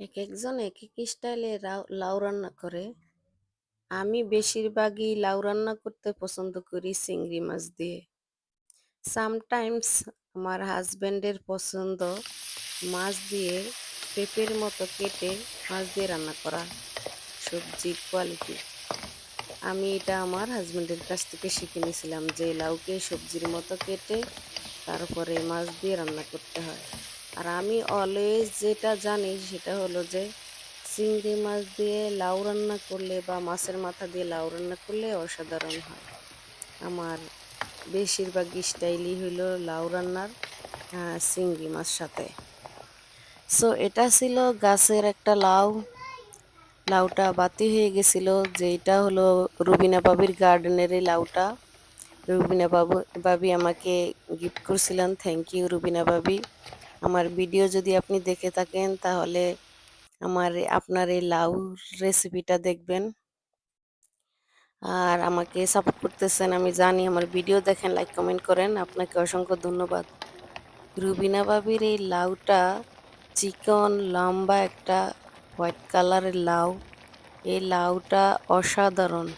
এক একজন এক এক স্টাইলে লাউ রান্না করে। আমি বেশিরভাগই লাউ রান্না করতে পছন্দ করি চিংড়ি মাছ দিয়ে। সামটাইমস আমার হাজব্যান্ডের পছন্দ মাছ দিয়ে পেঁপের মতো কেটে মাছ দিয়ে রান্না করা সবজির কোয়ালিটি আমি এটা আমার হাজব্যান্ডের কাছ থেকে শিখে নিয়েছিলাম যে লাউকে সবজির মতো কেটে তারপরে মাছ দিয়ে রান্না করতে হয়। আর আমি অলওয়েজ যেটা জানি সেটা হলো যে চিংড়ি মাছ দিয়ে লাউ রান্না করলে বা মাছের মাথা দিয়ে লাউ রান্না করলে অসাধারণ হয়। আমার বেশিরভাগ স্টাইলই হইল লাউ রান্নার চিংড়ি মাছ সাথে। সো এটা ছিল গাছের একটা লাউ। লাউটা বাতি হয়ে গেছিল যে এটা হলো রুবিনা বাবির গার্ডেনের এই লাউটা। রুবিনা বাবু, বাবি আমাকে গিফট করছিলেন থ্যাংক ইউ রুবিনা বাবি। আমার ভিডিও যদি আপনি দেখে থাকেন, তাহলে আমার আপনার এই লাউ রেসিপিটা দেখবেন। আর আমাকে সাপোর্ট করতেছেন, আমি জানি আমার ভিডিও দেখেন লাইক কমেন্ট করেন। আপনাকে অসংখ্য ধন্যবাদ। রুবিনা বাবির এই লাউটা চিকন, লম্বা একটা হোয়াইট কালারের লাউ। এই লাউটা অসাধারণ।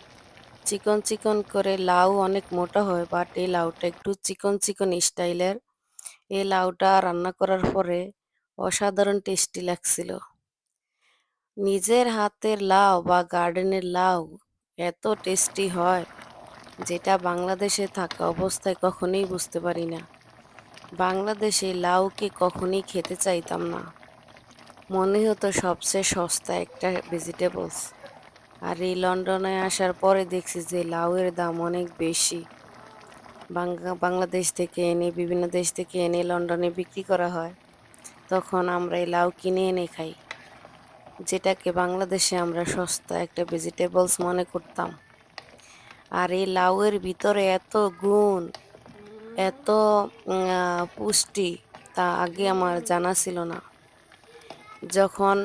চিকন চিকন করে লাউ অনেক মোটা হয় বাট এই লাউটা একটু চিকন চিকন স্টাইলের। এই লাউটা রান্না করার পরে অসাধারণ টেস্টি লাগছিল। নিজের হাতের লাউ বা গার্ডেনের লাউ এত টেস্টি হয় যেটা বাংলাদেশে থাকা অবস্থায় কখনোই বুঝতে পারি না। বাংলাদেশে লাউকে কখনোই খেতে চাইতাম না। মনে হতো সবচেয়ে সস্তা একটা ভেজিটেবলস আর এই লন্ডনে আসার পরে দেখছি যে লাউয়ের দাম অনেক বেশি। বাংলাদেশ থেকে এনে, বিভিন্ন দেশ থেকে এনে লন্ডনে বিক্রি করা হয়। তখন আমরা এই লাউ কিনে এনে খাই। যেটাকে বাংলাদেশে আমরা সস্তা একটা ভেজিটেবলস মনে করতাম। আর এই লাউয়ের ভিতরে এত গুণ, এত পুষ্টি, তা আগে আমার জানা ছিল না। যখন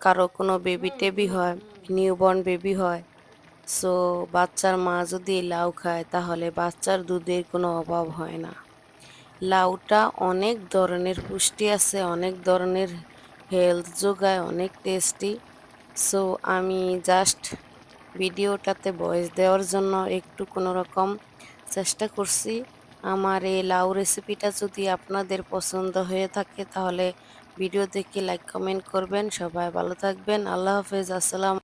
কারও কোনো বেবি টেবি হয় নিউবর্ন বেবি হয় সো বাচ্চার মা যদি লাউ খায়, তাহলে বাচ্চার দুধের কোনো অভাব হয় না। লাউটা অনেক ধরনের পুষ্টি আছে, অনেক ধরনের হেলথ যোগায়, অনেক টেস্টি সো আমি জাস্ট ভিডিওটাতে ভয়েস দেওয়ার জন্য একটু কোনো রকম চেষ্টা করছি। আমার এই লাউ রেসিপিটা যদি আপনাদের পছন্দ হয়ে থাকে, তাহলে ভিডিও দেখে লাইক কমেন্ট করবেন। সবাই ভালো থাকবেন। আল্লাহ হাফেজ। আসসালাম